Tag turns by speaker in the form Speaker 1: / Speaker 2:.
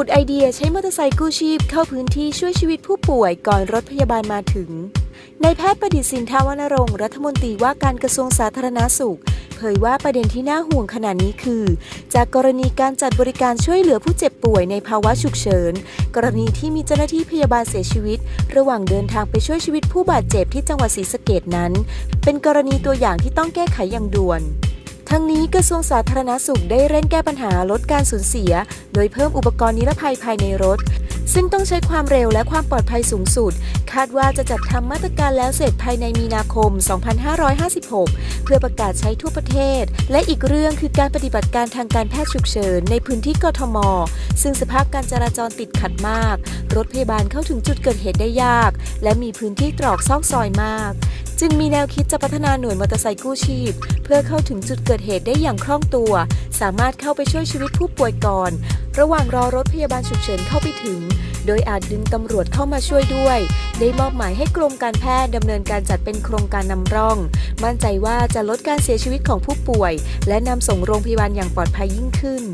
Speaker 1: ผุดไอเดียใช้มอเตอร์ไซค์กู้ชีพเข้าพื้นที่ช่วยชีวิตผู้ป่วยก่อนรถพยาบาลมาถึงนายแพทย์ประดิษฐ์สินทาวนรงค์รัฐมนตรีว่าการกระทรวงสาธารณาสุข เผยว่าประเด็นที่น่าห่วงขณะนี้คือ จากกรณีการจัดบริการช่วยเหลือผู้เจ็บป่วยในภาวะฉุกเฉิน กรณีที่มีเจ้าหน้าที่พยาบาลเสียชีวิต ระหว่างเดินทางไปช่วยชีวิตผู้บาดเจ็บที่จังหวัดศรีสะเกดนั้น เป็นกรณีตัวอย่างที่ต้องแก้ไขอย่างด่วน ทั้งนี้กระทรวงสาธารณาสุขได้เร่งแก้ปัญหาลดการสูญเสีย โดยเพิ่มอุปกรณ์นิรภัยภายในรถ ซึ่งต้องใช้ความเร็วและความปลอดภัยสูงสุด คาดว่าจะจัดทำมาตรการแล้วเสร็จภายในมีนาคม 2556 เพื่อประกาศใช้ทั่วประเทศ และอีกเรื่องคือการปฏิบัติการทางการแพทย์ฉุกเฉินในพื้นที่กทม ซึ่งสภาพการจราจรติดขัดมาก รถพยาบาลเข้าถึงจุดเกิดเหตุได้ยาก และมีพื้นที่ตรอกซอกซอยมาก จึงมีแนวคิดจะพัฒนาหน่วยมอเตอร์ไซค์กู้ชีพ เพื่อเข้าถึงจุดเกิดเหตุได้อย่างคล่องตัว สามารถเข้าไปช่วยชีวิตผู้ป่วยก่อน ระหว่างรอรถพยาบาลฉุกเฉินเข้าไปถึง โดยอาจดึงตำรวจเข้ามาช่วยด้วย ได้มอบหมายให้กรมการแพทย์ดำเนินการจัดเป็นโครงการนำร่อง มั่นใจว่าจะลดการเสียชีวิตของผู้ป่วย และนำส่งโรงพยาบาลอย่างปลอดภัยยิ่งขึ้น